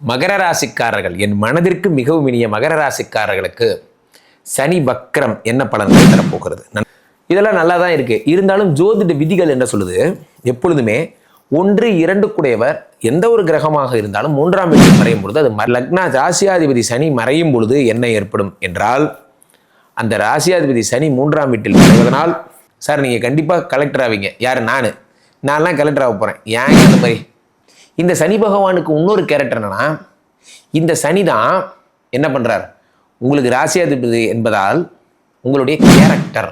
மகர ராசிக்காரர்கள் என் மனதிற்கு மிகவும் இனிய மகர ராசிக்காரர்களுக்கு சனி வக்ரம் என்ன பலன்களை தரப்போகிறது? இதெல்லாம் நல்லா தான் இருக்குது இருந்தாலும் ஜோதிட விதிகள் என்ன சொல்லுது? எப்பொழுதுமே ஒன்று இரண்டு கூடையவர் எந்த ஒரு கிரகமாக இருந்தாலும் மூன்றாம் வீட்டில் மறையும் பொழுது அது ம- லக்னா ராசியாதிபதி சனி மறையும் பொழுது என்ன ஏற்படும் என்றால் அந்த ராசியாதிபதி சனி மூன்றாம் வீட்டில் மறைவதனால் சார் நீங்கள் கண்டிப்பாக கலெக்டர் ஆவீங்க. யார்? நான். நான்லாம் கலெக்டர் ஆக போகிறேன் ஏன் அந்த மாதிரி? இந்த சனி பகவானுக்கு இன்னொரு கேரக்டர் என்னன்னா இந்த சனி தான் என்ன பண்ணுறார் உங்களுக்கு ராசியாதிபதி என்பதால் உங்களுடைய கேரக்டர்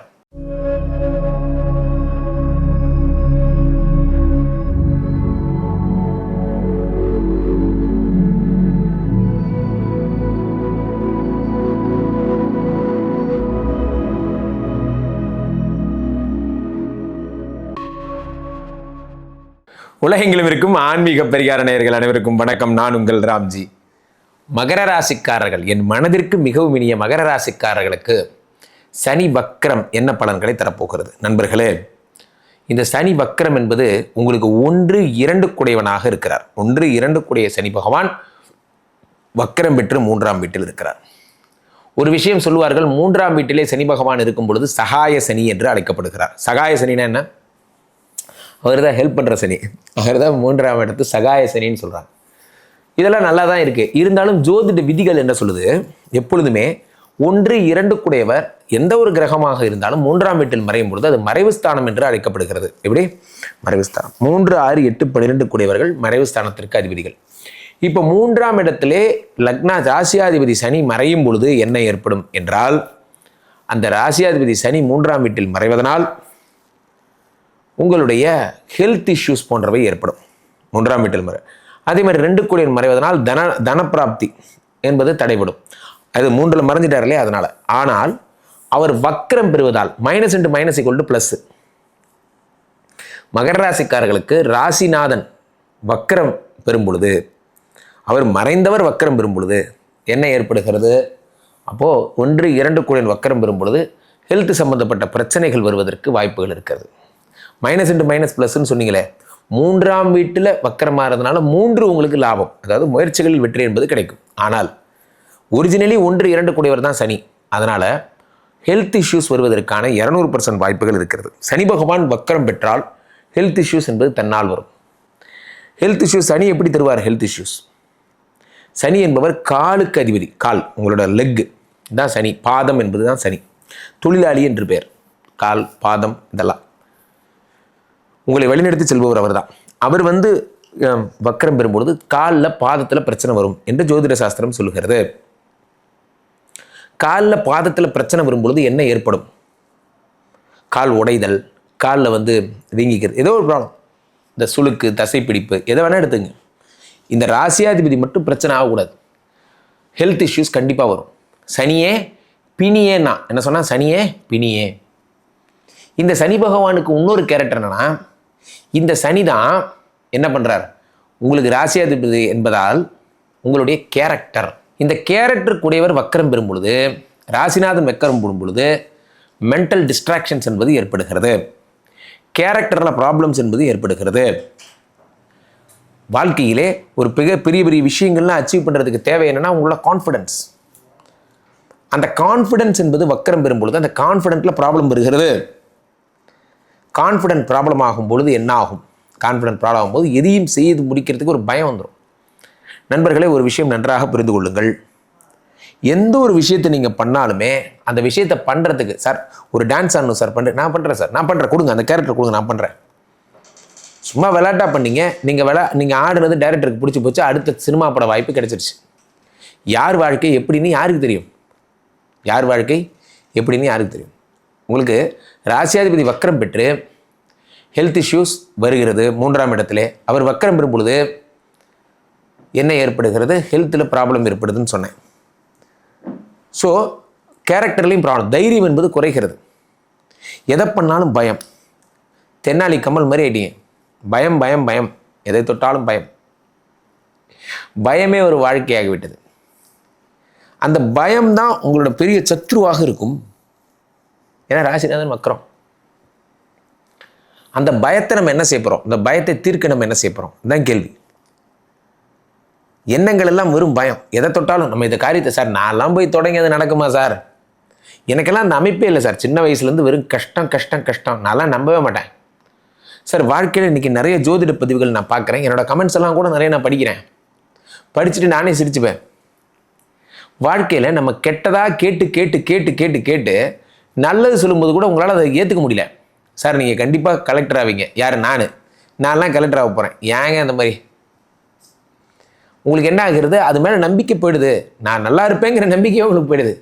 உலகெங்கிலும் இருக்கும் ஆன்மீக பரிகார நேயர்கள் அனைவருக்கும் வணக்கம். நான் உங்கள் ராம்ஜி. மகர ராசிக்காரர்கள் என் மனதிற்கு மிகவும் இனிய மகர ராசிக்காரர்களுக்கு சனி வக்ரம் என்ன பலன்களை தரப்போகிறது? நண்பர்களே இந்த சனி வக்ரம் என்பது உங்களுக்கு ஒன்று இரண்டு குடையவனாக இருக்கிறார். ஒன்று இரண்டு குடைய சனி பகவான் வக்ரம் பெற்று மூன்றாம் வீட்டில் இருக்கிறார். ஒரு விஷயம் சொல்லுவார்கள் மூன்றாம் வீட்டிலே சனி பகவான் இருக்கும் பொழுது சகாய சனி என்று அழைக்கப்படுகிறார். சகாய சனினா என்ன? அவர் தான் ஹெல்ப் பண்ணுற சனி. அவர் தான் மூன்றாம் இடத்து சகாய சனின்னு சொல்கிறாங்க இதெல்லாம் நல்லா தான் இருக்குது இருந்தாலும் ஜோதிட விதிகள் என்ன சொல்லுது? எப்பொழுதுமே ஒன்று இரண்டு கூடையவர் எந்த ஒரு கிரகமாக இருந்தாலும் மூன்றாம் வீட்டில் மறையும் பொழுது அது மறைவு ஸ்தானம் என்று அழைக்கப்படுகிறது. எப்படி? மறைவு ஸ்தானம். மூன்று ஆறு எட்டு பன்னிரெண்டு கூடையவர்கள் மறைவு ஸ்தானத்திற்கு அதிபதிகள். இப்போ மூன்றாம் இடத்திலே லக்னா ராசியாதிபதி சனி மறையும் பொழுது என்ன ஏற்படும் என்றால் அந்த ராசியாதிபதி சனி மூன்றாம் வீட்டில் மறைவதனால் உங்களுடைய ஹெல்த் இஷ்யூஸ் போன்றவை ஏற்படும். மூன்றாம் வீட்டில் மறை. அதே மாதிரி ரெண்டு கோடியில் மறைவதனால் தன தனப்பிராப்தி என்பது தடைபடும். அது மூன்றில் மறைஞ்சிட்டார் இல்லையா? அதனால். ஆனால் அவர் வக்கரம் பெறுவதால் minus into minus equal to plus மகர ராசிக்காரர்களுக்கு ராசிநாதன் வக்கரம் பெறும் பொழுது அவர் மறைந்தவர் வக்கரம் பெறும் பொழுது என்ன ஏற்படுகிறது? அப்போது ஒன்று இரண்டு கோடியில் வக்கரம் பெறும் பொழுது ஹெல்த் சம்பந்தப்பட்ட பிரச்சனைகள் வருவதற்கு வாய்ப்புகள் இருக்கிறது. மைனஸ் இன்ட்டு மைனஸ் ப்ளஸ்ன்னு சொன்னீங்களே மூன்றாம் வீட்டில் வக்கரமாகிறதுனால மூன்று உங்களுக்கு லாபம். அதாவது முயற்சிகளில் வெற்றி என்பது கிடைக்கும். ஆனால் ஒரிஜினலி ஒன்று இரண்டு கூடியவர் தான் சனி. அதனால் ஹெல்த் இஷ்யூஸ் வருவதற்கான இரநூறு பர்சன்ட் வாய்ப்புகள் இருக்கிறது. சனி பகவான் வக்கரம் பெற்றால் ஹெல்த் இஷ்யூஸ் என்பது தன்னால் வரும். ஹெல்த் இஷ்யூஸ் சனி எப்படி தருவார்? ஹெல்த் இஷ்யூஸ் சனி என்பவர் காலுக்கு அதிபதி. கால் உங்களோட லெக்கு தான் சனி. பாதம் என்பது தான் சனி. தொழிலாளி என்று பெயர். கால் பாதம் இதெல்லாம். உங்களை வழிநடத்தி செல்பவர் அவர் தான் அவர் வந்து வக்கரம் பெறும்பொழுது காலில் பாதத்தில் பிரச்சனை வரும் என்று ஜோதிட சாஸ்திரம் சொல்லுகிறது. காலில் பாதத்தில் பிரச்சனை வரும்பொழுது என்ன ஏற்படும்? கால் உடைதல் காலில் வந்து வீங்கிக்கிறது ஏதோ ஒரு ப்ராப்ளம் இந்த சுளுக்கு தசைப்பிடிப்பு எதை வேணால் எடுத்துங்க. இந்த ராசியாதிபதி மட்டும் பிரச்சனை ஆகக்கூடாது. ஹெல்த் இஷ்யூஸ் கண்டிப்பாக வரும். சனியே பிணியேன்னா என்ன சொன்னால் சனியே பிணியே. இந்த சனி பகவானுக்கு இன்னொரு கேரக்டர் என்னென்னா இந்த சனி தான் என்ன பண்ணுறார் உங்களுக்கு ராசியாதிபதி என்பதால் உங்களுடைய கேரக்டர் இந்த கேரக்டர் கூடியவர் வக்கரம் பெறும் பொழுது ராசிநாதன் வக்கரம் பெறும் பொழுது மென்டல் டிஸ்ட்ராக்ஷன்ஸ் என்பது ஏற்படுகிறது. கேரக்டரில் ப்ராப்ளம்ஸ் என்பது ஏற்படுகிறது. வாழ்க்கையிலே ஒரு மிக பெரிய பெரிய விஷயங்கள்லாம் அச்சீவ் பண்ணுறதுக்கு தேவை என்னென்னா உங்களோட கான்ஃபிடென்ஸ் அந்த கான்ஃபிடென்ஸ் என்பது வக்கரம் பெறும் பொழுது அந்த கான்ஃபிடென்ட்டில் ப்ராப்ளம் வருகிறது. கான்ஃபிடென்ட் ப்ராப்ளம் ஆகும் பொழுது என்ன ஆகும் கான்ஃபிடென்ட் ப்ராப்ளம் ஆகும்போது எதையும் செய்து முடிக்கிறதுக்கு ஒரு பயம் வந்துடும் நண்பர்களே ஒரு விஷயம் நன்றாக புரிந்து கொள்ளுங்கள். எந்த ஒரு விஷயத்தை நீங்கள் பண்ணாலுமே அந்த விஷயத்தை பண்ணுறதுக்கு சார் ஒரு டான்ஸ் ஆடணும் சார் பண்ணுறேன் நான் பண்ணுறேன் சார். நான் பண்ணுறேன் கொடுங்க அந்த கேரக்டர் கொடுங்க நான் பண்ணுறேன் சும்மா விளாட்டாக பண்ணீங்க. நீங்கள் விளா நீங்கள் ஆடுனது டேரக்டருக்கு பிடிச்சி போச்சு அடுத்த சினிமா பட வாய்ப்பு கிடைச்சிருச்சு. யார் வாழ்க்கை எப்படின்னு யாருக்கு தெரியும்? யார் வாழ்க்கை எப்படின்னு யாருக்கு தெரியும்? உங்களுக்கு ராசியாதிபதி வக்கரம் பெற்று ஹெல்த் இஷ்யூஸ் வருகிறது மூன்றாம் இடத்துல. அவர் வக்கரம் பெறும் பொழுது என்ன ஏற்படுகிறது? ஹெல்த்தில் ப்ராப்ளம் ஏற்படுதுன்னு சொன்னேன். ஸோ கேரக்டர்லேயும் ப்ராப்ளம் தைரியம் என்பது குறைகிறது. எதை பண்ணாலும் பயம். தென்னாலி கமல் மாதிரி ஆயிட்டீங்க பயம் பயம் பயம். எதை தொட்டாலும் பயம். பயமே ஒரு வாழ்க்கையாகிவிட்டது. அந்த பயம்தான் உங்களோட பெரிய சத்ருவாக இருக்கும். ஏன்னா ராசிநாதன் மக்கரம் அந்த பயத்தை நம்ம என்ன செய்ய போகிறோம் இந்த பயத்தை தீர்க்க நம்ம என்ன செய்ய போகிறோம் இதுதான் கேள்வி. எண்ணங்கள் எல்லாம் வெறும் பயம். எதை தொட்டாலும் நம்ம இந்த காரியத்தை சார் நான்லாம் போய் தொடங்கி அது நடக்குமா சார்? எனக்கெல்லாம் அந்த அமைப்பே இல்லை சார். சின்ன வயசுலேருந்து வெறும் கஷ்டம் கஷ்டம் கஷ்டம். நான்லாம் நம்பவே மாட்டேன். சார் வாழ்க்கையில் இன்றைக்கி நிறைய ஜோதிட பதிவுகள் நான் பார்க்குறேன். என்னோடய கமெண்ட்ஸ் எல்லாம் கூட நிறைய நான் படிக்கிறேன். படிச்சுட்டு நானே சிரிச்சுப்பேன். வாழ்க்கையில் நம்ம கெட்டதாக கேட்டு கேட்டு கேட்டு கேட்டு கேட்டு நல்லது சொல்லும்போது கூட உங்களால் அதை ஏற்றுக்க முடியல. சார் நீங்கள் கண்டிப்பாக கலெக்டர் ஆவீங்க. யார்? நான். நான்லாம் கலெக்டர் ஆக போகிறேன் ஏங்க அந்த மாதிரி? உங்களுக்கு என்ன ஆகுறது? அது மேலே நம்பிக்கை போயிடுது. நான் நல்லா இருப்பேங்கிற நம்பிக்கையே உங்களுக்கு போயிடுது.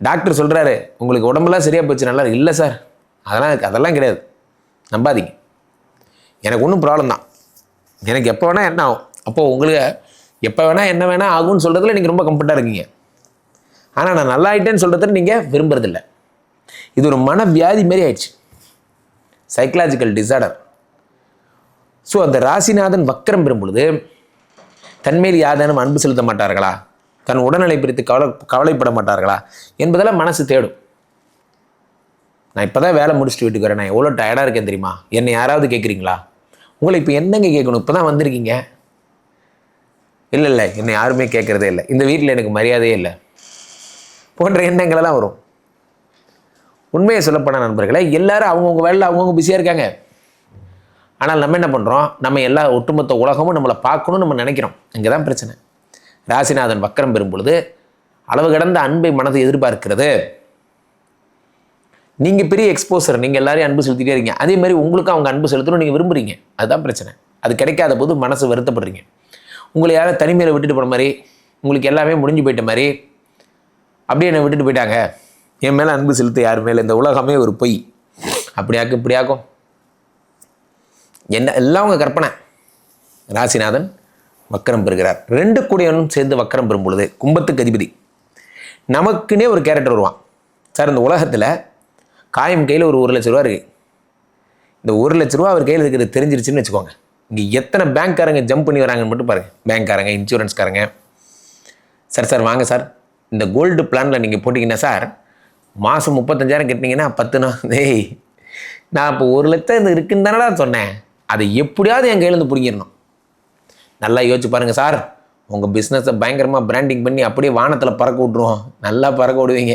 டாக்டர் சொல்கிறாரு உங்களுக்கு உடம்பெல்லாம் சரியாக போச்சு நல்லா இல்லை சார் அதெல்லாம் அதெல்லாம் கிடையாது. நம்பாதீங்க. எனக்கு ஒன்றும் ப்ராப்ளம் தான். எனக்கு எப்போ வேணால் என்ன ஆகும். அப்போது உங்களுக்கு எப்போ வேணால் என்ன வேணால் ஆகும்னு சொல்கிறதுல நீங்கள் ரொம்ப கம்ஃபர்ட்டாக இருக்கீங்க. ஆனால் நான் நல்லா ஆகிட்டேன்னு சொல்கிறத நீங்கள் விரும்புறதில்ல. இது ஒரு மன வியாதி மாரி ஆயிடுச்சு. சைக்கலாஜிக்கல் டிசார்டர் ஸோ அந்த ராசிநாதன் வக்கரம் பெறும் பொழுது தன்மேல் யாதேனும் அன்பு செலுத்த மாட்டார்களா? தன் உடல்நிலை பிரித்து கவலை கவலைப்பட மாட்டார்களா? என்பதெல்லாம் மனசு தேடும். நான் இப்போ தான் வேலை முடிச்சுட்டு வீட்டுக்கு வரேன். நான் எவ்வளோ டயர்டாக இருக்கேன் தெரியுமா? என்னை யாராவது கேட்குறீங்களா உங்களை இப்போ என்னங்க கேட்கணும்? இப்போ தான் வந்திருக்கீங்க. இல்லை இல்லை என்னை யாருமே கேட்குறதே இல்லை. இந்த வீட்டில் எனக்கு மரியாதையே இல்லை. போன்ற எண்ணங்களெல்லாம் வரும். உண்மையை சொல்லப்போன நண்பர்களே எல்லாரும் அவங்கவுங்க வேலையில் அவங்கவுங்க பிஸியாக இருக்காங்க. ஆனால் நம்ம என்ன பண்ணுறோம் நம்ம எல்லா ஒட்டுமொத்த உலகமும் நம்மளை பார்க்கணும்னு நம்ம நினைக்கிறோம். இங்கே தான் பிரச்சனை. ராசிநாதன் வக்கரம் பெறும் பொழுது அளவு கடந்த அன்பை மனதை எதிர்பார்க்கிறது. நீங்கள் பெரிய எக்ஸ்போசர் நீங்கள் எல்லாரையும் அன்பு செலுத்திட்டே இருக்கீங்க. அதே மாதிரி உங்களுக்கும் அவங்க அன்பு செலுத்தணும் நீங்கள் விரும்புகிறீங்க அதுதான் பிரச்சனை. அது கிடைக்காத போது மனசு வருத்தப்படுறீங்க. உங்களை யாரும் தனிமையில் விட்டுட்டு போன மாதிரி உங்களுக்கு எல்லாமே முடிஞ்சு போயிட்ட மாதிரி அப்படியே என்னை விட்டுட்டு போயிட்டாங்க. என் மேலே அன்பு செலுத்த யார் மேலே? இந்த உலகமே ஒரு பொய். அப்படியாக்கும் இப்படியாக்கும். என்ன எல்லாம் அவங்க கற்பனை. ராசிநாதன் வக்கரம் பெறுகிறார். ரெண்டு கூடியவனும் சேர்ந்து வக்கரம் பெறும் பொழுது கும்பத்துக்கு அதிபதி. நமக்குன்னே ஒரு கேரக்டர் வருவான். சார் இந்த உலகத்தில் காயம் கையில் ஒரு ஒரு லட்ச ரூபா இருக்குது இந்த ஒரு லட்ச ரூபா அவர் கையில் இருக்கிறது தெரிஞ்சிருச்சுன்னு வச்சுக்கோங்க. இங்கே எத்தனை பேங்க்காரங்க ஜம்ப் பண்ணி வராங்கன்னு மட்டும் பாருங்கள் பேங்க்காரங்க இன்சூரன்ஸ்காரங்க சார் சார் வாங்க சார். இந்த கோல்டு பிளானில் நீங்கள் போட்டிங்கன்னா சார் மாதம் முப்பத்தஞ்சாயிரம் கட்டினீங்கன்னா பத்து நாள் ஏய் நான் இப்போ ஒரு லட்சம் இது இருக்குன்னு தானடா சொன்னேன். அதை எப்படியாவது என் கையிலேருந்து பிடிங்கிடணும். நல்லா யோசிச்சு பாருங்கள் சார் உங்கள் பிஸ்னஸை பயங்கரமாக பிராண்டிங் பண்ணி அப்படியே வானத்தில் பறக்க விட்ருவோம் நல்லா பறக்க விடுவீங்க.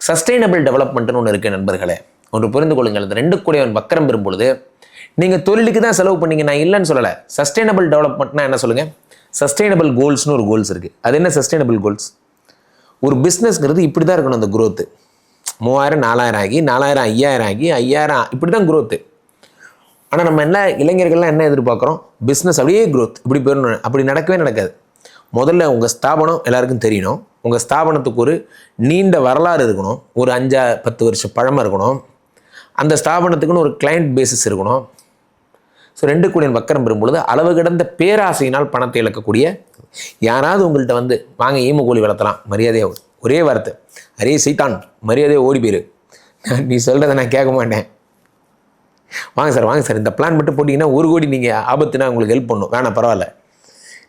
சஸ்டைனபிள் டெவலப்மெண்ட்னு ஒன்று இருக்குது நண்பர்களே. ஒன்று புரிந்து கொள்ளுங்கள். இந்த ரெண்டு கூடையவன் வக்கரம் பெறும்பொழுது நீங்கள் தொழிலுக்கு தான் செலவு பண்ணீங்க நான் இல்லைன்னு சொல்லலை. சஸ்டைனபிள் டெவலப்மெண்ட்னா என்ன சொல்லுங்கள் சஸ்டைனபிள் கோல்ஸ்னு ஒரு கோல்ஸ் இருக்குது அது என்ன சஸ்டைனபிள் கோல்ஸ் ஒரு பிஸ்னஸ்ங்கிறது இப்படி தான் இருக்கணும் அந்த growth. மூவாயிரம் நாலாயிரம் ஆகி நாலாயிரம் ஐயாயிரம் ஆகி ஐயாயிரம் இப்படி தான் குரோத்து ஆனால் நம்ம என்ன இளைஞர்கள்லாம் என்ன எதிர்பார்க்குறோம்? பிஸ்னஸ் அப்படியே க்ரோத் இப்படி போயிடணும். அப்படி நடக்கவே நடக்காது. முதல்ல உங்கள் ஸ்தாபனம் எல்லாருக்கும் தெரியணும். உங்கள் ஸ்தாபனத்துக்கு ஒரு நீண்ட வரலாறு இருக்கணும். ஒரு அஞ்சா பத்து வருஷம் பழமாக இருக்கணும். அந்த ஸ்தாபனத்துக்குன்னு ஒரு கிளைண்ட் பேசிஸ் இருக்கணும். ஸோ ரெண்டு கூடியன் வக்கரம் பெறும்பொழுது அளவு கிடந்த பேராசையினால் பணத்தை இழக்கக்கூடிய யாராவது உங்கள்கிட்ட வந்து வாங்க ஈம கோழி வளர்த்தலாம் மரியாதையாக ஒரே வார்த்தை. அரே சைத்தான் மரியாதையாக ஓடி போயிரு. நீ சொல்கிறத நான் கேட்க மாட்டேன். வாங்க சார் வாங்க சார். இந்த பிளான் மட்டும் போட்டிங்கன்னா ஒரு கோடி நீங்கள் ஆபத்துனா உங்களுக்கு ஹெல்ப் பண்ணும். வேணாம் பரவாயில்ல.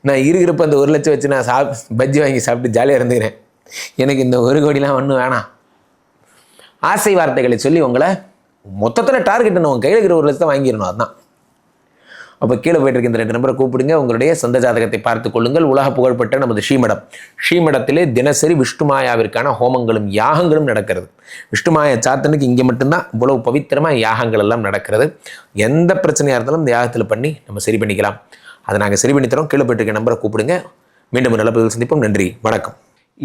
நான் இருக்கிறப்ப அந்த ஒரு லட்சம் வச்சு நான் சாப் பஜ்ஜி வாங்கி சாப்பிட்டு ஜாலியாக இருந்துக்கிறேன். எனக்கு இந்த ஒரு கோடிலாம் ஒன்றும் வேணாம். ஆசை வார்த்தைகளை சொல்லி உங்களை மொத்தத்தில் டார்கெட் உங்கள் கையில் இருக்கிற ஒரு லட்சத்தை வாங்கிடணும் அதுதான் அப்போ கீழே போயிட்டு இந்த ரெண்டு நம்பரை கூப்பிடுங்க. உங்களுடைய சொந்த ஜாதகத்தை பார்த்து கொள்ளுங்கள். உலக புகழ்பெற்ற நமது ஸ்ரீமடம். ஸ்ரீமடத்திலே தினசரி விஷ்ணுமாயாவிற்கான ஹோமங்களும் யாகங்களும் நடக்கிறது. விஷ்ணுமாயா சாத்தனுக்கு இங்கே மட்டும்தான் இவ்வளவு பவித்திரமாக யாகங்கள் எல்லாம் நடக்கிறது. எந்த பிரச்சனையாக இருந்தாலும் இந்த யாகத்தில் பண்ணி நம்ம சரி பண்ணிக்கலாம். அதை நாங்கள் சரி பண்ணி தரோம். கீழே போயிட்டு நம்பரை கூப்பிடுங்க. மீண்டும் நல்ல பதில் சந்திப்போம். நன்றி வணக்கம்.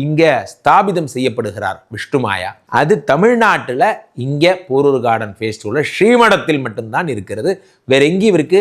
இங்கே ஸ்தாபிதம் செய்யப்படுகிறார் விஷ்ணுமாயா அது தமிழ்நாட்டில் இங்கே போரூர் கார்டன் ஃபேஸ்டிவலில் ஸ்ரீமடத்தில் மட்டும்தான் இருக்கிறது. வேற எங்கேயும் இவருக்கு